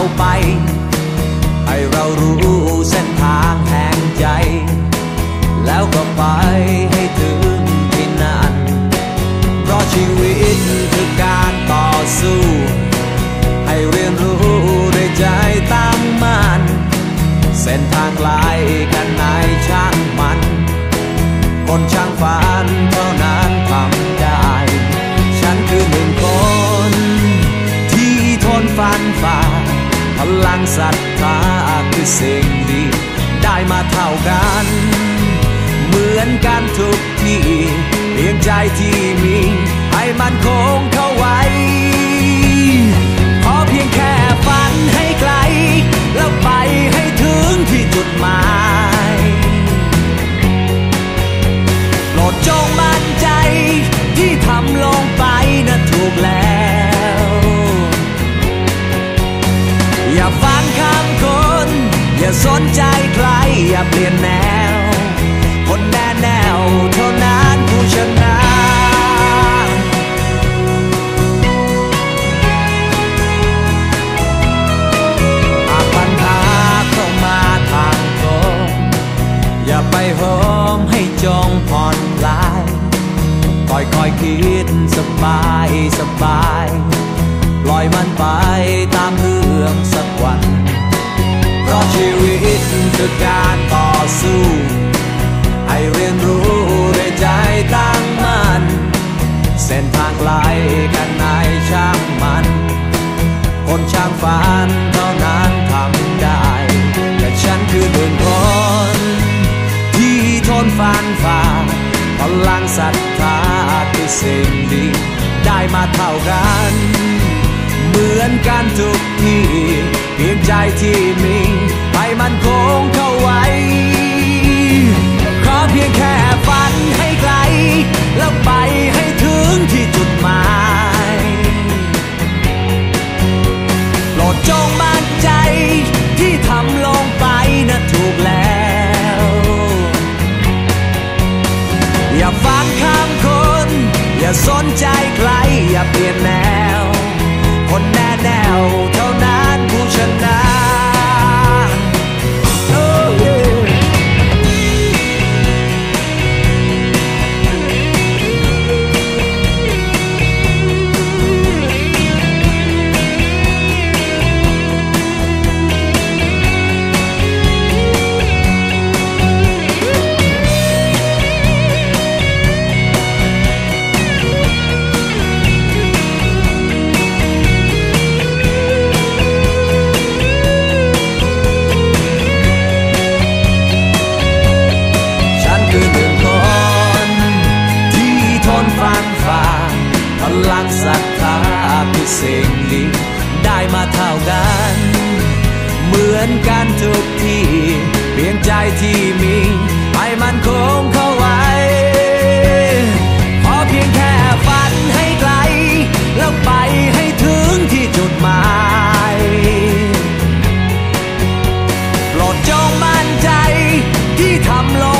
นก้าไป ให้เรารู้เส้นทางแห่งใจ แล้วก็ไปให้ถึงที่นั่นเพราะชีวิตคือการต่อสู้ ให้เรียนรู้ด้วยใจตั้งมั่นเส้นทางไกลกันไหนช่างมัน คนช่างฝัน เท่ากัน เหมือนกันทุกที่เพียงใจที่มี ให้มันคงเข้าไว้ ขอเพียงแค่ฝันให้ไกล แล้วไปให้ถึงที่จุดหมายโปรดจงมั่นใจที่ทำลงไปนะถูกแล้ว อย่าฟังคำคน อย่าสนใจใคร อย่าเปลี่ยนแนว คนแน่แนวเท่านั้นผู้ชนะหากปัญหาเข้ามาทางตอย่าไปโหมให้จงผ่อนคลายค่อยค่อยคิดสบายสบาย ปล่อยมันไปตามเรื่องสักวัน เพราะชีวิตคือการต่อสู้ให้เรียนรู้ด้วยใจตั้งมั่นเส้นทางไกลกันไหนช่างมัน คนช่างฝันเท่านั้นทำได้แต่ฉันคือหนึ่งคนที่ทนฟันฝ่าพลังศรัทธาคือสิ่งดีได้มาเท่ากัน เหมือนกันทุกที่เพียงใจที่มี มันคงเข้าไว้ขอเพียงแค่ฝันให้ไกล แล้วไปให้ถึงที่จุดหมายโปรดจงมั่นใจที่ทำลงไปนะถูกแล้ว อย่าฟังคำคน อย่าสนใจใคร อย่าเปลี่ยนแนว คนแน่แน ดีได้มาเท่ากัน เหมือนกันทุกทีเปลี่ยนใจที่มีไปมันคงเข้าไว้พอเพียงแค่ฝันให้ไกล แล้วไปให้ถึงที่จุดหมายโปรดจงมั่นใจที่ทำลง